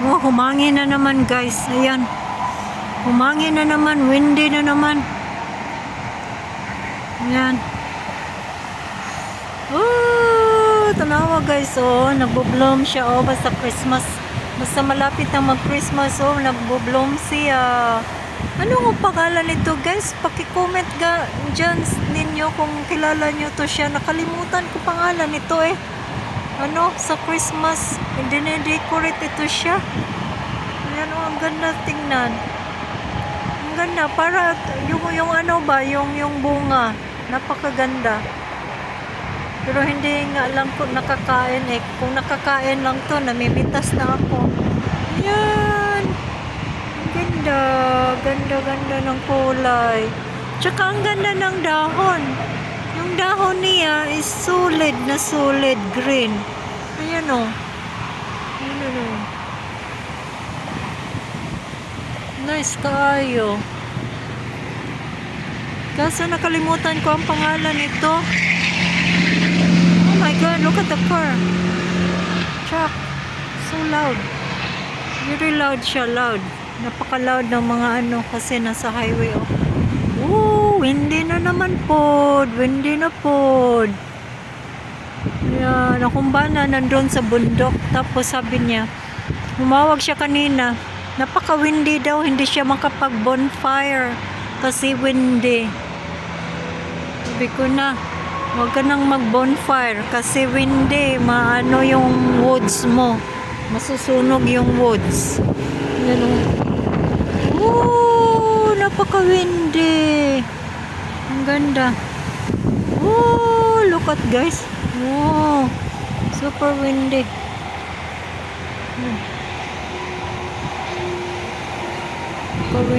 Oh, humangin na naman guys. Ayan. Humangin na naman. Windy na naman. Ayan. Oh, tanawa guys. Oh, nagbo-bloom siya. Oh, basta Christmas. Basta malapit na mag-Christmas. Oh, nagbo-bloom siya. Ano ang pangalan nito guys? Paki-comment ga dyan ninyo kung kilala nyo to siya. Nakalimutan ko pangalan nito eh. Ano, sa Christmas, dinedecor ito siya. Ayan oh, ang ganda tingnan. Ang ganda, para yung, yung ano ba, yung, yung bunga. Napakaganda. Pero hindi nga lang kung nakakain eh. Kung nakakain lang to, namimitas na ako. Yan. Ang ganda. Ganda, ganda ng kulay. Tsaka ang ganda ng dahon. Yung dahon niya is solid na solid green. Ayan o. Ayan o. Nice kaayo. Kaso nakalimutan ko ang pangalan nito. Oh my god, look at the car. Truck. So loud. Very loud siya, loud. Napaka-loud ng mga ano kasi nasa highway oh. Naman pod. Windy na pod. Yan, akong bana nandun sa bundok. Tapos sabi niya, humawag siya kanina. Napaka-windy daw, hindi siya makapag-bonfire. Kasi windy. Sabi ko na, huwag ka nang mag-bonfire. Kasi windy, maano yung woods mo. Masusunog yung woods. Yan ganda. Oh, look at guys. Wow. Super windy. Hmm. Super windy.